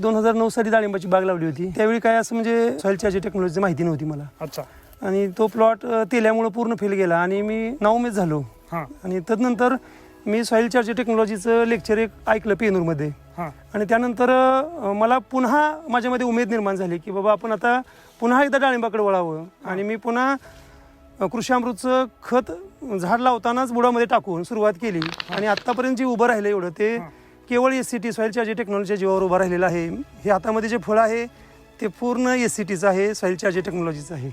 दोन हजार नऊ साली डाळिंबाची बाग लावली होती. त्यावेळी काय असं म्हणजे सॉईल चार्जर टेक्नॉलॉजी माहिती नव्हती मला. अच्छा. आणि तो प्लॉट तेल्यामुळं पूर्ण फेल गेला आणि मी नावमेच झालो. हां. आणि तदनंतर मी सॉईल चार्जर टेक्नॉलॉजीचं लेक्चर एक ऐकलं पेनूरमध्ये. हां. आणि त्यानंतर मला पुन्हा माझ्यामध्ये उमेद निर्माण झाली की बाबा आपण आता पुन्हा एकदा डाळिंबाकडे वळावं. आणि मी पुन्हा कृषी अमृतचं खत झाड लावतानाच बुडामध्ये टाकून सुरुवात केली. आणि आत्तापर्यंत जे उभं राहिलं एवढं ते केवळ S C T soil charger टेक्नॉलॉजीच्या जीवावर उभं राहिलेलं आहे हे हातामध्ये जे फळ आहे ते पूर्ण एस सी टीचं आहे सॉईल चार्जर टेक्नॉलॉजीचं आहे.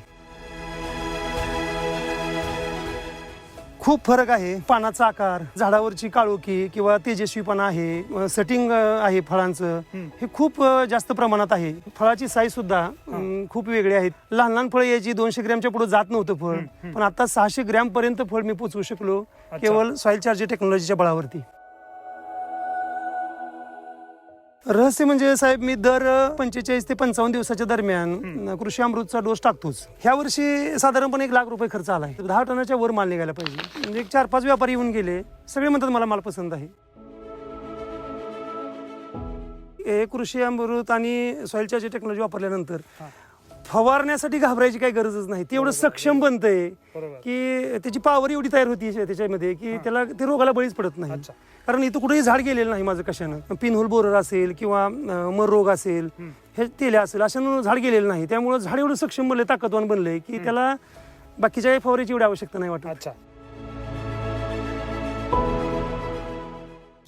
खूप फरक आहे. पानाचा आकार झाडावरची काळोखी किंवा तेजस्वीपणा आहे सेटिंग आहे फळांचं हे खूप जास्त प्रमाणात आहे. फळाची साईज सुद्धा खूप वेगळी आहेत लहान लहान फळ यायची दोनशे ग्रॅमच्या पुढे जात नव्हतं फळ. पण आता सहाशे ग्रॅम पर्यंत फळ मी पोचवू शकलो केवळ सॉईल चार्जर टेक्नॉलॉजीच्या बळावरती. रहस्य म्हणजे साहेब मी दर पंचेचाळीस ते पंचावन्न दिवसाच्या दरम्यान कृषी अमृतचा डोस टाकतोच. ह्या वर्षी साधारणपणे एक लाख रुपये खर्च आलाय. दहा टनाच्या वर माल निघायला पाहिजे. म्हणजे एक चार पाच व्यापारी येऊन गेले सगळे म्हणतात मला माल पसंत आहे. हे कृषी अमृत आणि सॉईल चार्जर टेक्नॉलॉजी वापरल्यानंतर फवारण्यासाठी घाबरायची काही गरजच नाही. ते एवढं सक्षम बनतंय. की त्याची पावर एवढी तयार होती त्याच्यामध्ये की त्याला ते रोगाला बळीच पडत नाही. कारण इथं कुठेही झाड गेलेलं नाही माझं कशानं. पिनहोल बोरर असेल किंवा मर रोग असेल हे तेल्या असेल अशानं झाड गेलेलं नाही. त्यामुळे झाड एवढं सक्षम बनले ताकदवान बनले की त्याला बाकीच्या फवारीची एवढी आवश्यकता नाही वाटत. अच्छा.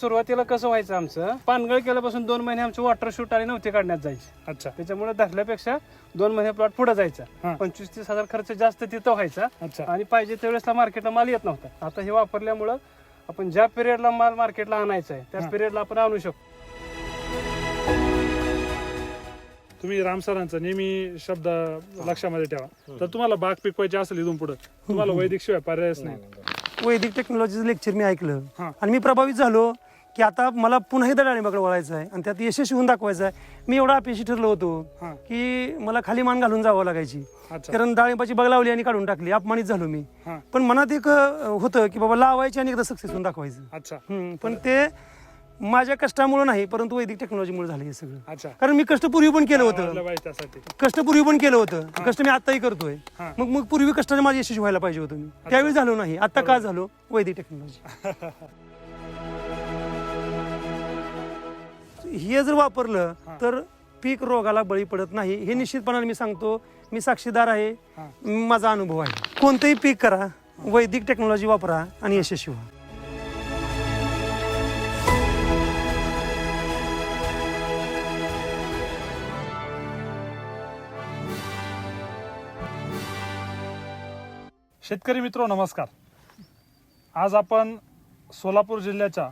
सुरुवातीला कसं व्हायचं आमचं पानगळ केल्यापासून दोन महिने आमचे वॉटर शूट आणि नव्हते काढण्यात जायचे. अच्छा. त्याच्यामुळे धरल्यापेक्षा दोन महिने प्लॉट पुढे हा. जायचा पंचवीस तीस हजार खर्च जास्त तिथं व्हायचा. अच्छा. आणि पाहिजे त्यावेळेसला मार्केटला माल येत नव्हता. आता हे वापरल्यामुळं आपण ज्या पिरियडला माल मार्केटला आणायचा आहे त्या पिरियडला आपण आणू शकतो. तुम्ही राम सरांचा नेहमी शब्द लक्षामध्ये ठेवा. तर तुम्हाला बाग पिकवायची असेल इथून पुढे तुम्हाला वैदिक शिवाय पर्यायच नाही. वैदिक टेक्नॉलॉजीचं लेक्चर मी ऐकलं. हा. आणि मी प्रभावित झालो. की आता मला पुन्हा एकदा डाळिंबाकडे वळायचं आहे आणि त्यात यशस्वी होऊन दाखवायचं आहे. मी एवढा अपेक्षित ठरलो होतो हा. की मला खाली मान घालून जावं लागायची. अच्छा. कारण डाळिंबाची बाग लावली आणि काढून टाकली अपमानित झालो मी. हा. पण मनात एक अं, होतं की बाबा लावायची आणि एकदा सक्सेस होऊन दाखवायचं. अच्छा. हम्म, पण ते माझ्या कष्टामुळे नाही परंतु वैदिक टेक्नॉलॉजीमुळे झालं हे सगळं. अच्छा. कारण मी कष्ट पूर्वी पण केलं होतं. त्यासाठी. कष्ट पूर्वी पण केलं होतं. कष्ट मी आताही करतोय. हा. मग मग पूर्वी कष्टाने माझे यशस्वी व्हायला पाहिजे होतं मी. त्यावेळी झालो नाही आता का झालो? वैदिक टेक्नॉलॉजी हे जर वापरलं तर पीक रोगाला बळी पडत नाही. हे निश्चितपणाने मी सांगतो. मी साक्षीदार आहे. माझा अनुभव आहे. कोणतंही पीक करा. वैदिक टेक्नॉलॉजी वापरा आणि यशस्वी व्हा. शेतकरी मित्र नमस्कार. आज आपण सोलापूर जिल्ह्याच्या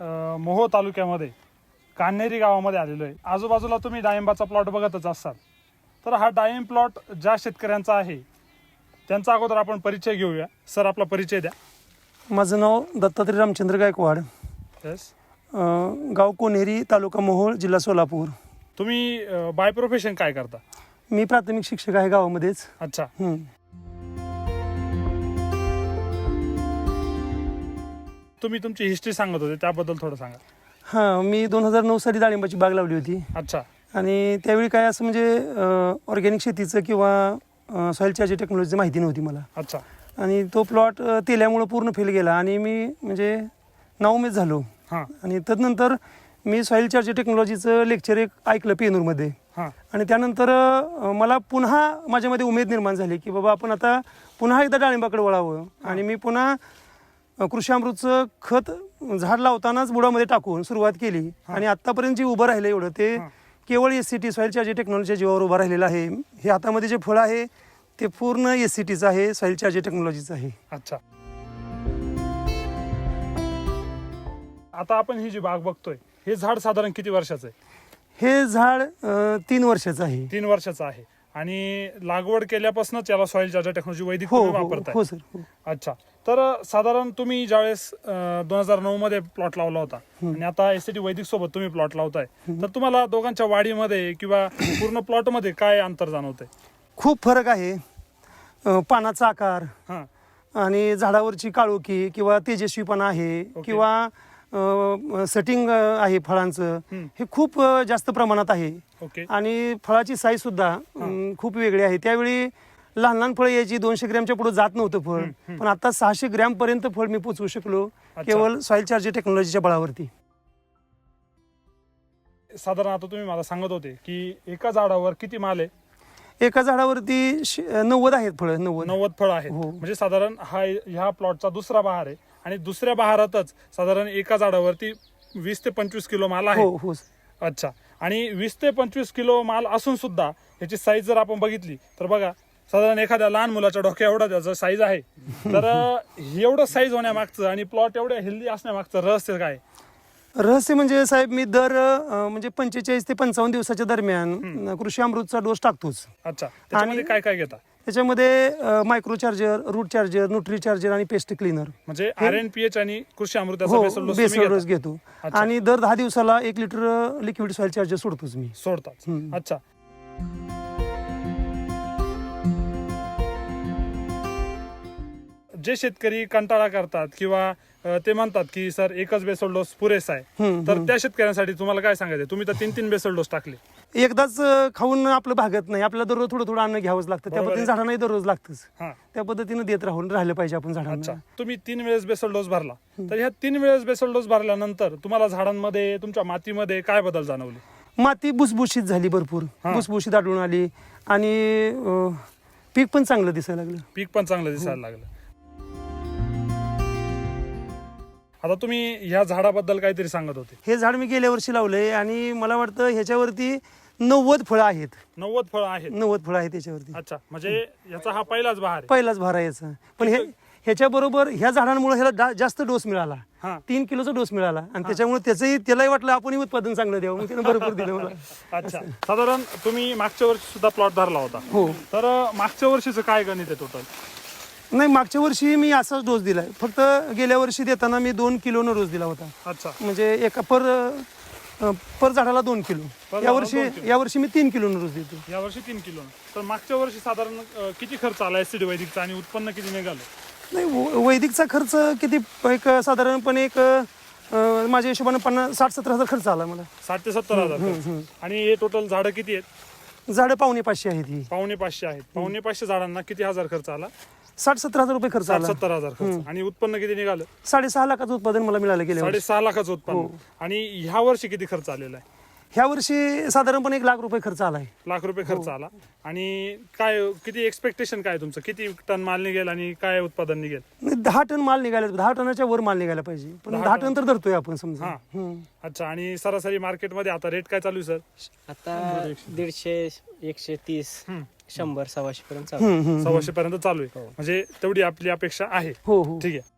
अ, मोहोळ तालुक्यामध्ये कान्हेरी गावामध्ये आलेलो आहे. आजूबाजूला तुम्ही डाळिंबाचा प्लॉट बघतच असाल. तर हा डाळिंब प्लॉट ज्या शेतकऱ्यांचा आहे त्यांचा अगोदर आपण परिचय घेऊया. सर आपला परिचय द्या. माझं नाव दत्तात्रय रामचंद्र गायकवाड. येस अं, गाव कोनेरी तालुका मोहोळ जिल्हा सोलापूर. तुम्ही बाय प्रोफेशन काय करता? मी प्राथमिक शिक्षक आहे गावामध्येच. अच्छा. तुम्ही तुमची हिस्ट्री सांगत होते त्याबद्दल थोडं सांगा. हां मी दोन हजार नऊ साली डाळिंबाची बाग लावली होती. अच्छा. आणि त्यावेळी काय असं म्हणजे ऑर्गॅनिक शेतीचं किंवा सॉईल चार्जर टेक्नॉलॉजीचं माहिती नव्हती मला. अच्छा. आणि तो प्लॉट तेल्यामुळं पूर्ण फेल गेला आणि मी म्हणजे नावमेच झालो. हां. आणि तदनंतर मी सॉईल चार्जर टेक्नॉलॉजीचं लेक्चर एक ऐकलं पेनूरमध्ये. आणि त्यानंतर मला पुन्हा माझ्यामध्ये उमेद निर्माण झाली की बाबा आपण आता पुन्हा एकदा डाळिंबाकडे वळावं. आणि मी पुन्हा अ, कृषी अमृतचं खत झाड लावतानाच बुडामध्ये टाकून सुरुवात केली. आणि आतापर्यंत जे उभं राहिलं एवढं ते केवळ S C T soil charger टेक्नॉलॉजीच्या जीवावर उभं राहिलेलं आहे हे हातामध्ये जे फळ आहे ते पूर्ण एस सी टीचं आहे सॉईल चार्जर टेक्नॉलॉजीचं आहे. अच्छा. आता आपण ही जी बाग बघतोय हे झाड साधारण किती वर्षाचं आहे? हे झाड अ, तीन वर्षाचं आहे. तीन वर्षाचं आहे. आणि लागवड केल्यापासूनच याला सॉइल चार्जर टेक्नॉलॉजी वैदिक हो तुम्ही हो वापरताय. हो सर हो. अच्छा. तर साधारण तुम्ही ज्यावेळेस दोन हजार नऊ मध्ये प्लॉट लावला होता आणि आता एसटी वैदिक सोबत तुम्ही प्लॉट लावताय तर तुम्हाला दोघांच्या वाढीमध्ये किंवा पूर्ण प्लॉटमध्ये काय अंतर जाणवतंय? खूप फरक आहे. अ, पानाचा आकार हा. आणि झाडावरची काळोखी किंवा तेजस्वीपणा आहे किंवा सेटिंग आहे फळांचं. हे खूप जास्त प्रमाणात आहे. आणि फळाची साईज सुद्धा खूप वेगळी आहे. त्यावेळी लहान लहान फळं यायची दोनशे ग्रॅमच्या पुढे जात नव्हतं फळ. पण आता सहाशे ग्रॅम पर्यंत फळ मी पोचवू शकलो केवळ सॉइल चार्जर टेक्नॉलॉजीच्या बळावरती. साधारण आता तुम्ही मला सांगत होते की एका झाडावर किती माल आहे? एका झाडावरती नव्वद आहेत फळं नव्वद. नव्वद फळ आहेत. हो. म्हणजे साधारण हा ह्या प्लॉटचा दुसरा बहार आहे. आणि दुसऱ्या बहारातच साधारण एका झाडावरती वीस ते पंचवीस किलो माल आहे. हो हो. अच्छा. आणि वीस ते पंचवीस किलो माल असून सुद्धा ह्याची साईज जर आपण बघितली तर बघा साधारण एखाद्या लहान मुलाच्या डोक्या एवढा त्याचं साईज आहे. तर एवढं साईज होण्यामागचं आणि प्लॉट एवढे हेल्दी असण्यामागचं रहस्य काय? रहस्य म्हणजे साहेब मी दर अ, म्हणजे पंचेचाळीस ते पंचावन्न दिवसाच्या दरम्यान अ, कृषी अमृतचा डोस टाकतोच. अच्छा. त्याच्यामध्ये आणि- काय काय घेता? त्याच्यामध्ये micro charger root charger nutri charger आणि पेस्ट क्लिनर म्हणजे आर एन पी एच आणि कृषी अमृताचा हो बेसल डोस बेसल तुम्ही डोस घेता. अच्छा. आणि दर दहा दिवसाला एक लिटर लिक्विड सॉइल चार्जर सोडतोच मी. सोडतात. हम्म. अच्छा. जे शेतकरी कंटाळा करतात किंवा ते म्हणतात की सर एकच बेसल डोस पुरेसा आहे. तर त्या शेतकऱ्यांसाठी तुम्हाला काय सांगायचं तुम्ही तर तीन तीन बेसल डोस टाकले. एकदाच खाऊन आपलं भागत नाही. आपल्याला दररोज थोडं थोडं अन्न घ्यावंच लागतं. त्या. पद्धतीने झाडांनाही दररोज लागतंच. हा. त्या पद्धतीने देत राहून राहिलं पाहिजे आपण झाडांना. तुम्ही तीन वेळेस बेसल डोस भरला. तर ह्या तीन वेळेस बेसल डोस भरल्यानंतर तुम्हाला झाडांमध्ये तुमच्या मातीमध्ये काय बदल जाणवले? माती भुसभुशीत झाली भरपूर. भुसभुशीत आढळून आली. आणि पीक पण चांगलं दिसायला लागलं. पीक पण चांगलं दिसायला लागलं. आता तुम्ही ह्या झाडाबद्दल काहीतरी सांगत होते. हे झाड मी गेल्या वर्षी लावलंय आणि मला वाटतं ह्याच्यावरती नव्वद फळं आहेत. नव्वद फळं आहेत. नव्वद फळं आहेत त्याच्यावरती अच्छा म्हणजे याचा हा पहिलाच बहार आहे. पहिलाच भार आहे याचा. पण हे ह्याच्या बरोबर ह्या झाडांमुळे ह्याला जास्त डोस मिळाला. हा. तीन किलोचा डोस मिळाला. आणि त्याच्यामुळे त्याचंही त्यालाही वाटलं आपणही उत्पादन चांगलं द्यावं. मग त्यानं भरपूर दिलं मला. अच्छा. साधारण तुम्ही मागच्या वर्षी सुद्धा प्लॉट धरला होता. हो. तर अं, मागच्या वर्षीचं काय गणित आहे टोटल नाही मागच्या वर्षी मी असाच डोस दिलाय. फक्त गेल्या वर्षी देताना मी दोन किलोनं डोस दिला होता. अच्छा. म्हणजे एका पर अ, पर झाडाला दोन किलो. झाडाला यावर्षी दोन किलो. यावर्षी मी तीन किलोनं डोस देतो या वर्षी तीन किलो तर मागच्या वर्षी साधारण अं, किती खर्च आला ऍसिड वैदिकचा आणि उत्पन्न किती निघालं? नाही व- वैदिकचा खर्च किती एक साधारणपणे एक अ, माझ्या हिशोबाने पन्नास साठ सत्तर हजार खर्च आला मला. साठ ते सत्तर हजार खर्च. आणि हे टोटल झाडं किती आहेत? झाडं पावणे पाचशे आहेत ही. पावणे पाचशे आहेत. पावणे पाचशे झाडांना किती हजार खर्च आला? साठ सत्तर हजार रुपये खर्च साठ आला. सत्तर हजार खर्च. आणि उत्पन्न किती निघालं? साडेसहा लाखाचं उत्पादन मला मिळालं वर्षी. साडेसहा लाखाचं उत्पन्न. आणि ह्या वर्षी किती खर्च आलेला आहे? ह्या वर्षी साधारणपणे एक लाख रुपये खर्च आलाय लाख रुपये खर्च आला. आणि काय किती एक्सपेक्टेशन काय तुमचं? किती टन माल निघेल आणि काय उत्पादन निघेल? नाही, दहा टन माल निघायला दहा टनाच्या वर माल निघायला पाहिजे. पण दहा टन. तर धरतोय आपण समजा. हा. अच्छा आणि सरासरी मार्केटमध्ये आता रेट काय चालू आहे सर? आता दीडशे एकशे तीस. हम्म. शंभर सव्वाशे पर्यंत चालू. हम्म, हम्म, हम्म. सव्वाशे पर्यंत चालू आहे. म्हणजे तेवढी आपली अपेक्षा आहे. हो हो. ठीक आहे.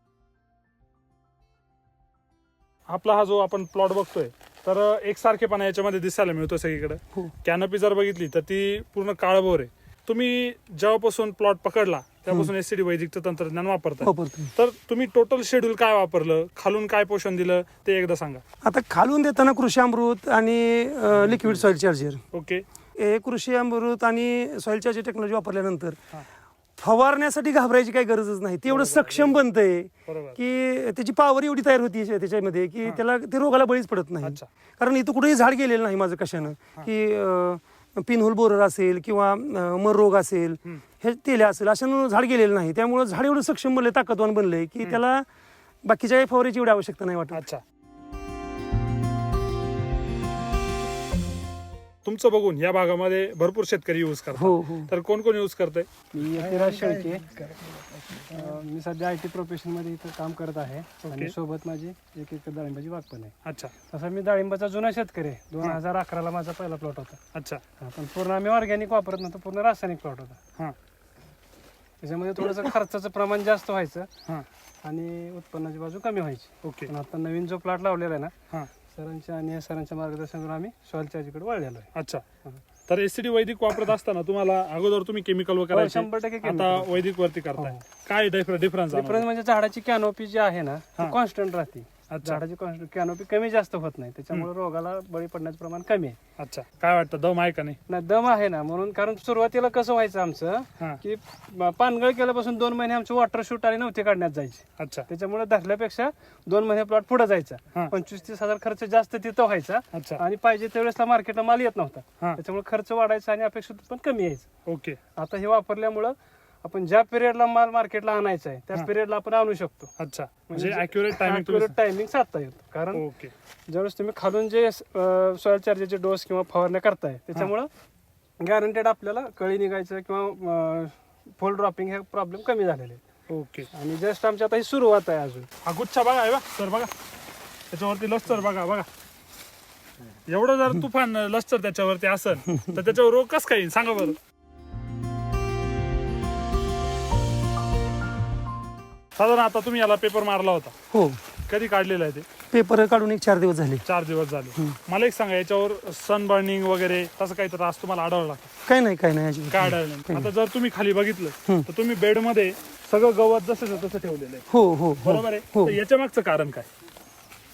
आपला हा जो आपण प्लॉट बघतोय तर एकसारखेपणा याच्यामध्ये दिसायला मिळतो सगळीकडे. हो. कॅनपी जर बघितली तर ती पूर्ण काळभोर आहे. तुम्ही जेव्हापासून प्लॉट पकडला तेव्हापासून एससीडी वैदिकचं तंत्रज्ञान वापरताय. वापरतोय तर तुम्ही टोटल शेड्यूल काय वापरलं? खालून काय पोषण दिलं? ते एकदा सांगा. आता खालून देताना कृषी अमृत आणि लिक्विड सॉइल चार्जर ओके हे कृषी अमृत आणि सॉइल चार्जर टेक्नॉलॉजी वापरल्यानंतर. फवारण्यासाठी घाबरायची काही गरजच नाही. ते एवढं सक्षम बनतंय की त्याची पावर एवढी तयार होती याच्या- त्याच्यामध्ये की त्याला ते रोगाला बळीच पडत नाही. कारण इथं कुठेही झाड गेलेलं नाही माझं कशानं. की पिनहोल बोरर असेल किंवा मर रोग असेल हे तेल्या असेल अशानं झाड गेलेलं नाही. त्यामुळं झाड एवढं सक्षम बनलंय ताकदवान बनलंय की त्याला बाकीच्या काही फवारीची एवढी आवश्यकता नाही वाटत. अच्छा. तुमचं बघून या भागामध्ये भरपूर शेतकरी युज करतात. हो हो. तर कोण कोण युज करतंय? मी यतिराज शेळके. अं, मी सध्या आय टी प्रोफेशनमध्ये इथं काम करत आहे. आणि सोबत माझी एक एक डाळिंबाची बाग पण आहे. अच्छा. तसा मी डाळिंबाचा जुना शेतकरी आहे. दोन हजार अकराला माझा पहिला प्लॉट होता. अच्छा. हा, पण पूर्ण आम्ही ऑर्गॅनिक वापरत नव्हतो. पूर्ण रासायनिक प्लॉट होता. हा. त्याच्यामध्ये थोडंसं खर्चाचं प्रमाण जास्त व्हायचं. हा. आणि उत्पन्नाची बाजू कमी व्हायची. ओके पण आता नवीन जो प्लॉट लावलेला आहे ना हा. सरांच्या आणि सरांच्या मार्गदर्शनातून आम्ही सॉइल चार्जीकडे वळलेलो आहे. अच्छा. तर एसीडी वैदिक वापरत असताना तुम्हाला अगोदर तुम्ही केमिकल करायचे हो, शंभर टक्के आता. वैदिक वरती करताय. हो. काय डिफरन्स डिफरन्स म्हणजे झाडाची कॅनोपी जी आहे ना कॉन्स्टंट राहते. अच्छा. झाडाची कॅनोपी कमी जास्त होत नाही. त्याच्यामुळे रोगाला बळी पडण्याचं प्रमाण कमी आहे. अच्छा. काय वाटतं दम आहे का नाही? ना दम आहे ना. म्हणून कारण सुरुवातीला कसं व्हायचं आमचं की पानगळ केल्यापासून दोन महिने आमचे वॉटर शूट आणि नव्हते काढण्यात जायचे. अच्छा. त्याच्यामुळे धरल्यापेक्षा दोन महिने प्लॉट पुढे जायचा. पंचवीस तीस हजार खर्च जास्त तिथं व्हायचा. अच्छा. आणि पाहिजे त्यावेळेसला मार्केटला माल येत नव्हता. हा. त्याच्यामुळे खर्च वाढायचा आणि अपेक्षित पण कमी यायचं. ओके. आता हे वापरल्यामुळं आपण ज्या पिरियडला माल मार्केटला आणायचा आहे त्या. पिरियडला आपण आणू शकतो. अच्छा. म्हणजे अॅक्युरेट टायमिंग टायमिंग साधता येतो. कारण ओके. ज्यावेळेस तुम्ही खालून जे सॉइल चार्जरचे डोस किंवा फवारण्या करताय त्याच्यामुळं गॅरंटेड आपल्याला कळी निघायचं किंवा फुल ड्रॉपिंग हे प्रॉब्लेम कमी झालेले आहेत. ओके. आणि जस्ट आमची आता ही सुरुवात आहे अजून. हा गुच्छा बघा आहे बा सर बघा. त्याच्यावरती लस्तर बघा बघा. एवढं जर तुफान लस्तर त्याच्यावरती असेल तर त्याच्यावर रोग कस काय येईल? सांगा बरं. साधारण आता तुम्ही याला पेपर मारला होता. हो. कधी काढलेला आहे ते? पेपर काढून एक चार दिवस झाले. चार दिवस झाले. मला एक सांगा याच्यावर सन बर्निंग वगैरे तसं काही त्रास तुम्हाला आढळला का? काही नाही काही नाही अजिबात काय नाही. आढळलं नाही? आता जर तुम्ही खाली बघितलं तर तुम्ही बेडमध्ये सगळं गवत जसं तसं ठेवलेलं आहे. हो हो हो. बरोबर आहे? हो. तर याच्या मागचं कारण काय?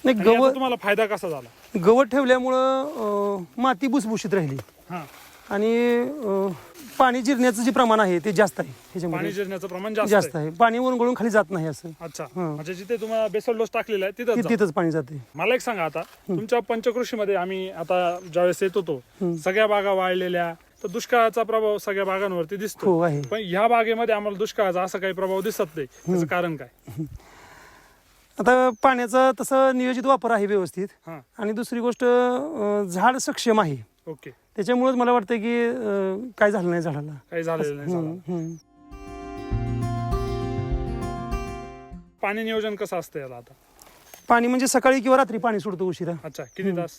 नाही आणि याचा गवत तुम्हाला फायदा कसा झाला? गवत ठेवल्यामुळं अं, माती भुसभुशीत राहिली. हा. आणि अं, पाणी जिरण्याचं जे प्रमाण आहे ते जास्त आहे पाणी ह्याच्यामध्ये जिरण्याचं प्रमाण जास्त जास्त आहे. पाणी वरंगळून खाली जात नाही असं. अच्छा. म्हणजे जिथे तुम्हाला बेसल डोस टाकलेला आहे तिथं तिथंच पाणी जाते. मला एक सांगा आता. तुमच्या पंचकृषीमध्ये आम्ही आता ज्यावेळेस येत होतो सगळ्या बागा वाळलेल्या तर दुष्काळाचा प्रभाव सगळ्या बागांवरती दिसतो हो आहे. पण ह्या बागेमध्ये आम्हाला दुष्काळाचा असा काही प्रभाव दिसत नाही. त्याचं कारण काय? आता पाण्याचा तसं नियोजित वापर आहे व्यवस्थित. हा. आणि दुसरी गोष्ट अं, झाड सक्षम आहे. ओके. त्याच्यामुळेच मला वाटतं की अं, काय झालं नाही झाडाला. काही झालेलं नाही हम्म, झालं. हम्म. पाणी नियोजन कसं असतं याला आता? पाणी म्हणजे सकाळी किंवा रात्री पाणी सोडतो उशिरा. अच्छा किती तास?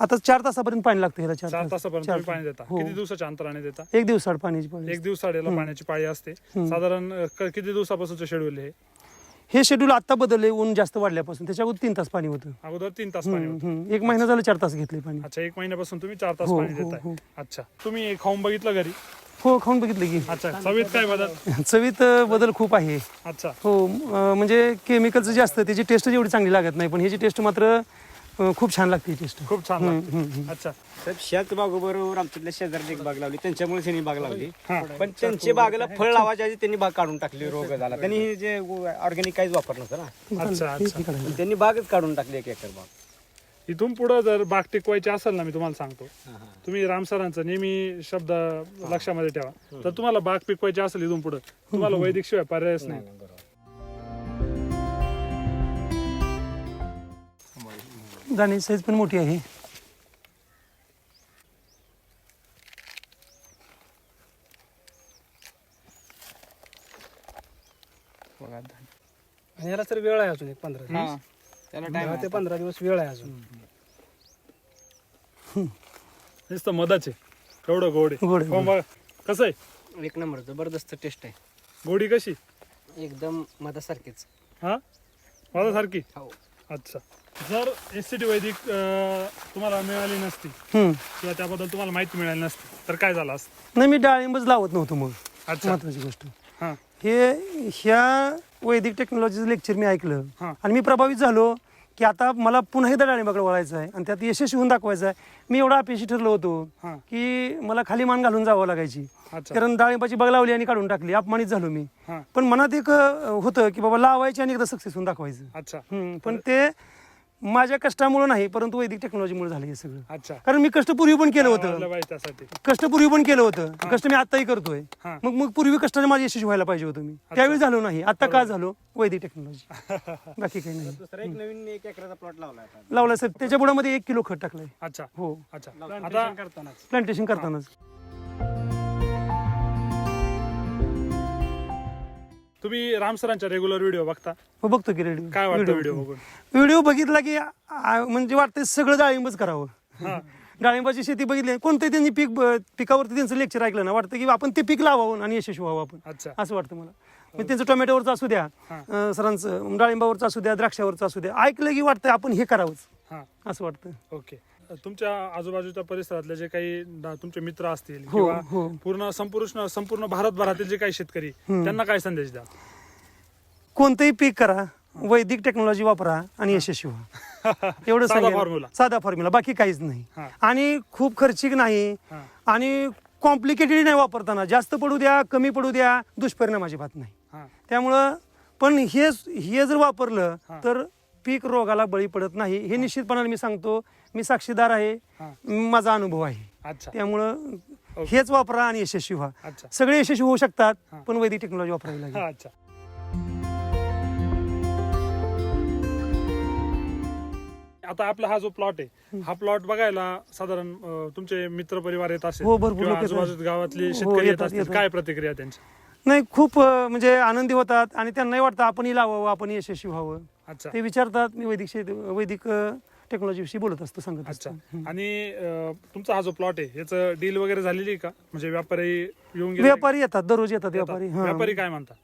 आता चार तासापर्यंत पाणी लागतं ह्याला चार चार तास. तासापर्यंत तुम्ही पाणी देता? हो. किती दिवसाच्या अंतराने देता? एक दिवसाआड पाण्याची पाणी एक दिवसाड याला पाण्याची पाळी असते. साधारण अं, क- किती दिवसापासूनचं शेड्यूल आहे हे शेड्यूल आता बदलले ऊन जास्त वाढल्यापासून. त्याच्या अगोदर तीन तास पाणी होतं. अगोदर तीन तास पाणी हम्म, होतं. हम्म. एक महिना झाला चार तास घेतले पाणी. अच्छा एक महिन्यापासून तुम्ही चार तास हो, पाणी हो, देताय. हो. अच्छा. तुम्ही खाऊन बघितलं घरी? हो खाऊन बघितलं की. अच्छा चवीत काय बदल? चवीत अं, बदल खूप आहे. अच्छा. हो अं, म्हणजे केमिकलचं जास्त त्याची टेस्ट जेवढी चांगली लागत नाही पण ह्याची टेस्ट मात्र अं, खूप छान लागते टेस्ट खूप छान लागते. अच्छा. साहेब शेत बागोबरोबर आमच्यातल्या शेजारची एक बाग लावली. त्यांच्यामुळे त्यांनी बाग लावली. पण त्यांची बागेला फळ लावायच्या आधी त्यांनी बाग काढून टाकली रोग झाला. त्यांनी हे जे ऑर्गॅनिक काहीच वापरलं नव्हतं ना. अच्छा अच्छा. पण त्यांनी बागच काढून टाकली एक एकर बाग. इथून पुढे जर बाग टिकवायची असेल ना मी तुम्हाला सांगतो. तुम्ही राम सरांचा नेहमी शब्द लक्षामध्ये ठेवा. तर तुम्हाला बाग पिकवायची असेल इथून पुढे तुम्हाला वैदिक शिवाय पर्यायच नाही. दाण्याची साईज पण मोठी आहे. आणि याला तर वेळ आहे अजून एक पंधरा दिवस. त्याला दहा ते पंधरा दिवस वेळ आहे अजून. नुसतं मधाचे. एवढं गोड. आहे. गोड. आहे, हो बघा कसं आहे? एक नंबर जबरदस्त टेस्ट आहे. गोडी कशी? एकदम मधासारखीच. हा? माझ्यासारखी हो. अच्छा. जर एस सी टी वैदिक अं, तुम्हाला मिळाली नसती हम्म. किंवा त्याबद्दल तुम्हाला माहिती मिळाली नसती तर काय झालं असतं? नाही मी डाळिंबच लावत नव्हतो मग. अच्छा. महत्वाची गोष्ट. हा. हे ह्या वैदिक टेक्नॉलॉजीचं लेक्चर मी ऐकलं हा. आणि मी प्रभावित झालो. की आता मला पुन्हा एकदा डाळिंबाकडे वळायचं आहे आणि त्यात यशस्वी होऊन दाखवायचं आहे. मी एवढा अपेक्षित ठरलो होतो हा. की मला खाली मान घालून जावं लागायची. अच्छा. कारण डाळिंबाची बाग लावली आणि काढून टाकली अपमानित झालो मी. हा. पण मनात एक अं, होतं की बाबा लावायची आणि एकदा सक्सेस होऊन दाखवायचं. अच्छा. हम्म, पण ते माझ्या कष्टामुळे नाही परंतु वैदिक टेक्नॉलॉजीमुळे झालं हे सगळं. अच्छा. कारण मी कष्ट पूर्वी पण केलं होतं. त्यासाठी. कष्ट पूर्वी पण केलं होतं. कष्ट मी आताही करतोय. हा. मग मग पूर्वी कष्टाने माझे यशस्वी व्हायला पाहिजे होतं मी. त्यावेळी झालो नाही. आता का झालो? वैदिक टेक्नॉलॉजी बाकी काही नाही. दुसरा एक नवीन एक एकराचा प्लॉट लावला आता. लावला सर. त्याच्या बुडामध्ये एक किलो खत टाकलंय. अच्छा. हो. अच्छा. आता करतानाच. प्लांटेशन करतानाच. तुम्ही राम सरांच्या रेग्युलर व्हिडिओ बघता? हो बघतो की रेडिओ. काय वाटतं व्हिडिओ बघून? व्हिडिओ बघितला की आ- म्हणजे वाटतं सगळं डाळिंबच करावं. डाळिंबाची शेती बघितली कोणतंही त्यांनी पीक ब- पिकावरती त्यांचं लेक्चर ऐकलं ना वाटतं की आपण ते पीक लावावं आणि यशस्वी व्हावं आपण. अच्छा. असं वाटतं मला. म्हणजे त्यांचं टोमॅटोवरचं असू द्या अं, सरांचं डाळिंबावरचं असू द्या द्राक्षावरचं असू द्या ऐकलं की वाटतं आपण हे करावंच. हा. असं वाटतं. ओके. तुमच्या आजूबाजूच्या परिसरातले जे काही तुमचे मित्र असतील हो, किंवा हो. पूर्ण संपूर्ण संपूर्ण भारतभरातील जे काही शेतकरी त्यांना काय संदेश द्या कोणतंही पीक करा वैदिक टेक्नॉलॉजी वापरा आणि यशस्वी व्हा एवढं साधा सांगेन. formula. साधा फॉर्म्युला बाकी काहीच नाही. आणि खूप खर्चिक नाही हा. आणि कॉम्प्लिकेटेड नाही वापरताना जास्त पडू द्या कमी पडू द्या दुष्परिणाम अजिबात नाही हा त्यामुळं पण हे हे जर वापरलं हा. तर पीक रोगाला बळी पडत नाही हे निश्चितपणाने मी सांगतो मी साक्षीदार आहे. माझा अनुभव आहे. त्यामुळं. हेच वापरा आणि यशस्वी व्हा. सगळे यशस्वी होऊ शकतात. पण वैदिक टेक्नॉलॉजी वापरावी लागेल. आता आपला हा जो प्लॉट आहे हा प्लॉट बघायला साधारण तुमचे मित्र परिवार येत असेल हो, भरपूर गावातले हो, शेतकरी येत येतात, असतील. काय प्रतिक्रिया त्यांची? नाही खूप म्हणजे आनंदी होतात आणि त्यांनाही वाटतं आपणही लावावं आपण यशस्वी व्हावं. ते विचारतात मी वैदिक शेत वैदिक टेक्नॉलॉजी विषयी बोलत असतो सांगत अच्छा. असतो. आणि अं, तुमचा हा जो प्लॉट आहे याचं डील वगैरे झालेली आहे का? म्हणजे व्यापारी येऊन गेले? व्यापारी येतात दररोज येतात येतात. व्यापारी हा. व्यापारी काय म्हणतात?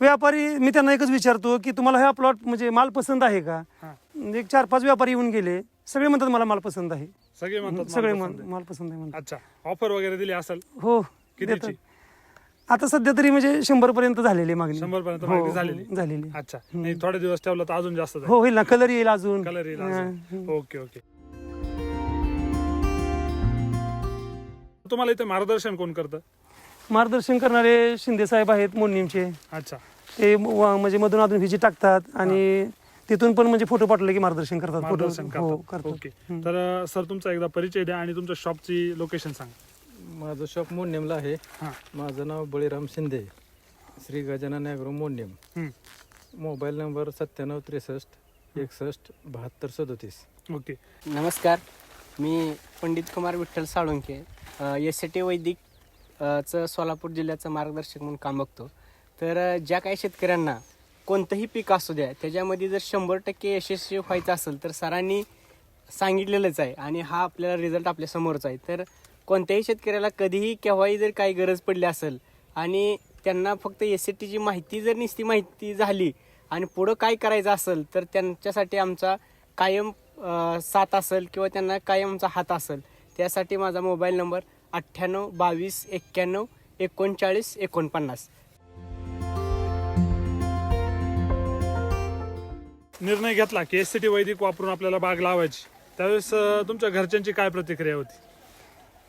व्यापारी मी त्यांना एकच विचारतो की तुम्हाला हा प्लॉट म्हणजे माल पसंत आहे का? हा. म्हणजे एक चार पाच व्यापारी येऊन गेले सगळे म्हणतात मला माल पसंत आहे. सगळे म्हणतात सगळे माल माल पसंत आहे. माल पसंत आहे म्हणतात. अच्छा. ऑफर वगैरे दिली असेल? हो. कितीची? देतात. आता सध्या तरी म्हणजे शंभर पर्यंत झालेली मागणी. 100 पर्यंत हो, मागणी हो, झालेली? झालेली अच्छा. नाही थोडे दिवस ठेवलं तर अजून जास्त हो होईल ना. कलर येईल अजून. कलर येईल. अजून. Okay okay. तुम्हाला इथे मार्गदर्शन कोण करतं? मार्गदर्शन करणारे शिंदे साहेब आहेत मोडनीमचे अच्छा. ते व- म्हणजे मधून अधून व्हिजिट टाकतात आणि तिथून पण म्हणजे फोटो पाठवले की मार्गदर्शन करतात. फोटो मार्गदर्शन हो करतात. करतात. ओके. तर सर तुमचा एकदा परिचय द्या आणि तुमच्या शॉपची लोकेशन सांगा. माझं शॉप मोडनेमला आहे. हां. माझं नाव Baliram Shinde Shri Gajanan agro Modnimb. Mobile number सत्त्याण्णव त्रेसष्ट एकसष्ट बहात्तर सदोतीस. ओके. नमस्कार. मी Pandit Kumar Vitthal Salunke S C T वैदिक चं सोलापूर जिल्ह्याचं मार्गदर्शक म्हणून काम बघतो. तर ज्या काही शेतकऱ्यांना कोणतंही पीक असू द्या त्याच्यामध्ये जर शंभर टक्के यशस्वी व्हायचं असेल तर सरांनी सांगितलेलंच आहे आणि हा आपल्याला रिझल्ट आपल्या समोरच आहे. तर कोणत्याही शेतकऱ्याला कधीही केव्हाही जर काही गरज पडली असेल आणि त्यांना फक्त एस सी टीची माहिती जर नुसती माहिती झाली आणि पुढं काय करायचं असेल तर त्यांच्यासाठी आमचा कायम साथ असेल किंवा त्यांना कायम आमचा हात असेल त्यासाठी माझा मोबाईल नंबर अठ्ठ्याण्णव बावीस एक्क्याण्णव एकोणचाळीस एकोणपन्नास. निर्णय घेतला की एस सी टी वैदिक वापरून आपल्याला बाग लावायची. त्यावेळेस तुमच्या घरच्यांची काय प्रतिक्रिया होती?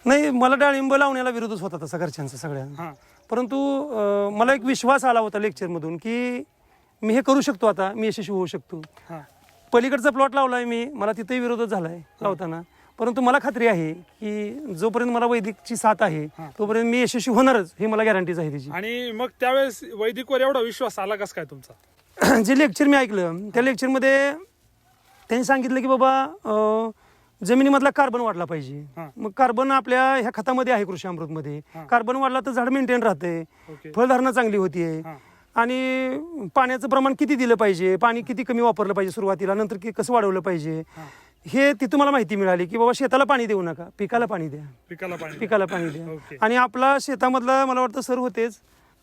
नाही मला डाळिंब लावण्याला विरोधच होता तसा घरच्यांचा सगळ्या. हा. परंतु अं, मला एक विश्वास आला होता लेक्चरमधून की मी हे करू शकतो आता मी यशस्वी होऊ शकतो. हा. पलीकडचा प्लॉट लावलाय मी मला तिथेही विरोधच झालाय लावताना. परंतु मला खात्री आहे की जोपर्यंत मला वैदिकची साथ आहे. तोपर्यंत मी यशस्वी होणारच हे मला गॅरंटीज आहे त्याची आणि मग त्यावेळेस वैदिकवर एवढा विश्वास आला कस काय तुमचा? जे लेक्चर मी ऐकलं त्या लेक्चरमध्ये त्यांनी सांगितलं की बाबा अं, जमिनीमधला कार्बन वाढला पाहिजे. मग कार्बन आपल्या ह्या खतामध्ये आहे कृषी अमृतमध्ये. कार्बन वाढला तर झाड मेंटेन राहते. फळधारणा चांगली होतीये. आणि पाण्याचं प्रमाण किती दिलं पाहिजे? पाणी किती कमी वापरलं पाहिजे सुरुवातीला? नंतर की कसं वाढवलं पाहिजे? हा. तिथून मला माहिती मिळाली की बाबा शेताला पाणी देऊ नका. पिकाला पाणी द्या. पिकाला पाणी पिकाला पाणी द्या. आणि आपला शेतामधला मला वाटतं सर होतेच.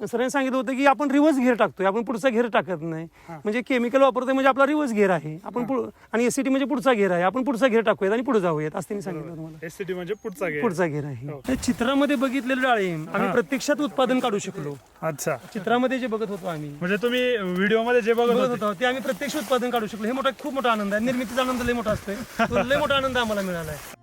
सरांनी सांगितलं होतं की आपण रिव्हर्स घेर टाकतोय आपण पुढचा घेर टाकत नाही. म्हणजे केमिकल वापरतोय म्हणजे आपला रिव्हर्स घेर आहे. आपण आणि एसीटी म्हणजे पुढचा घेर आहे. आपण पुढचा घेर टाकूयात आणि पुढे जाऊयात असं त्यांनी सांगितलं होतं मला. एस सी टी म्हणजे पुढचा पुढचा घेर आहे. हो. चित्रामध्ये बघितलेलं डाळिंब आम्ही प्रत्यक्षात उत्पादन काढू शकलो. अच्छा. चित्रामध्ये जे बघत होतो आम्ही. म्हणजे तुम्ही व्हिडिओमध्ये जे बघत होते. ते आम्ही प्रत्यक्ष उत्पादन काढू शकलो. हे मोठा खूप मोठा आनंद आहे. निर्मितीचा आनंद लय मोठा असतोय. लय मोठा आनंद आम्हाला मिळाला आहे